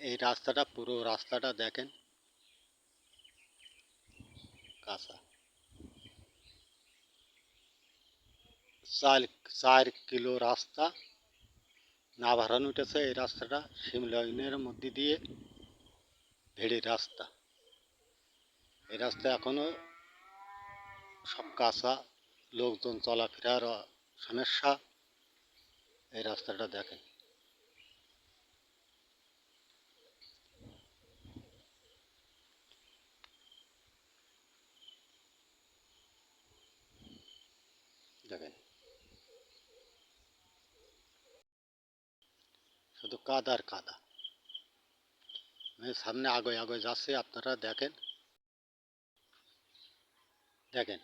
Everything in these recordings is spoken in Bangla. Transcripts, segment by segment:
এই রাস্তাটা, পুরো রাস্তাটা দেখেন। কাঁচা। চার চার কিলো রাস্তা। না ভাড়ানো উঠেছে এই রাস্তাটা শিমলাইনের মধ্যে দিয়ে ভেড়ি রাস্তা। এই রাস্তা এখনও সব কাঁচা, লোকজন চলাফেরার সমস্যা। এই রাস্তাটা দেখেন। দেখেন। শুধু কাদা আর কাদা। আমি সামনে আগে আগে যাচ্ছে, আপনারা দেখেন। দেখেন।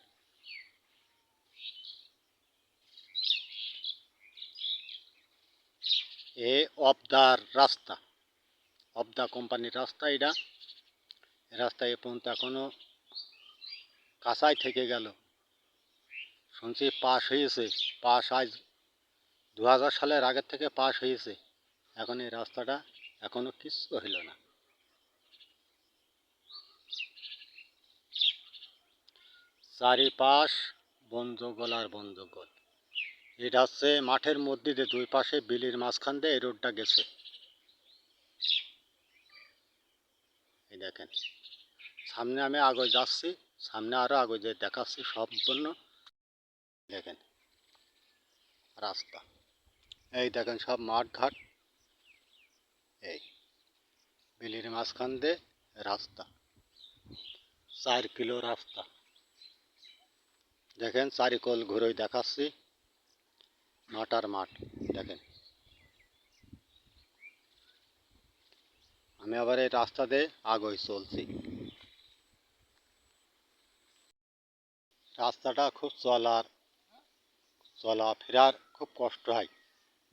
এ অবদার রাস্তা। অবদা কোম্পানির রাস্তা এটা। রাস্তায় রাস্তা এ পর্যন্ত এখনও কাঁচাই থেকে গেল। শুনছি পাস হয়েছে পাস আজ দু হাজার সালের আগের থেকে পাস হয়েছে এখন এই রাস্তাটা এখনও কিচ্ছু হইল না। চারিপাশ বন জঙ্গল আর বন এটা হচ্ছে মাঠের মধ্যে দিয়ে দুই পাশে বিলির মাঝখান দিয়ে এই রোডটা গেছে। দেখেন, সামনে আমি আগে যাচ্ছি, সামনে আরও আগে যে দেখাচ্ছি সম্পূর্ণ দেখেন, রাস্তা। এই দেখেন সব মাঠ ঘাট এই বিলির মাঝখান দিয়ে রাস্তা। চার কিলো রাস্তা। দেখেন, চারিকোল ঘুরে দেখাচ্ছি। মাঠ আর মাঠ, দেখেন। আমি আবার এই রাস্তা দিয়ে আগে চলছি। রাস্তাটা খুব চলার চলাফেরার খুব কষ্ট হয়।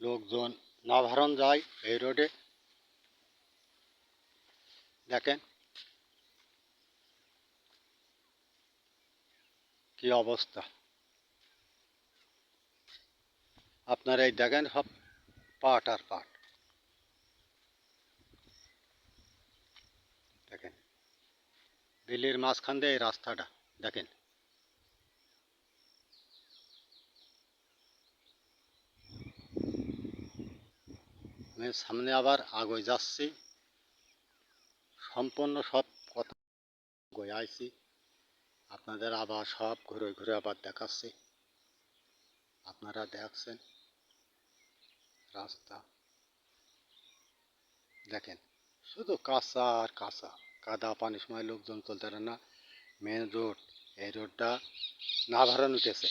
লোকজন নাভারণ যায় এই রোডে দেখেন। কি অবস্থা আপনারা এই দেখেন সব পাট আর পাট। দেখেন। বিলির মাঝখান দিয়ে এই রাস্তাটা দেখেন। সামনে আবার আগে যাচ্ছি। সম্পূর্ণ সব কথা গয়ে আইছি। আপনাদের আবার সব ঘুরে ঘুরে আবার দেখাচ্ছি। আপনারা দেখছেন রাস্তা। দেখেন, শুধু কাঁচা আর কাঁচা। কাদা পানির সময় লোকজন চলতে পারে না। মেন রোড, এই রোডটা না ভাড়ান উঠেছে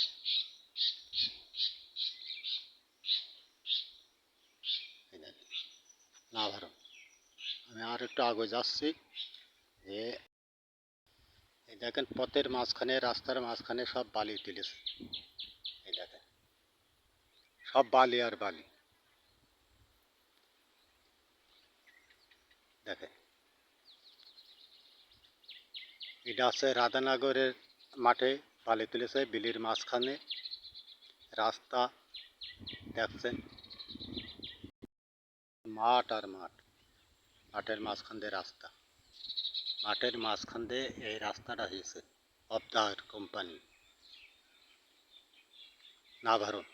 এই দেখেন, না ভাড়ান আমি আর একটু আগে যাচ্ছি। যে এই দেখেন, পথের মাঝখানে, রাস্তার মাঝখানে সব বালি তুলেছে। এই দেখেন, সব বালি আর বালি। দেখেন, এটা আছে রাধানগরের মাঠে বালি তুলেছে, বিলির মাঝখানে। রাস্তা, দেখছেন? মাঠ আর মাঠ মাঠের মাঝখান দিয়ে রাস্তা মাঠের মাঝখান দিয়ে এই রাস্তাটা হয়েছে অবদার কোম্পানি নাভারণ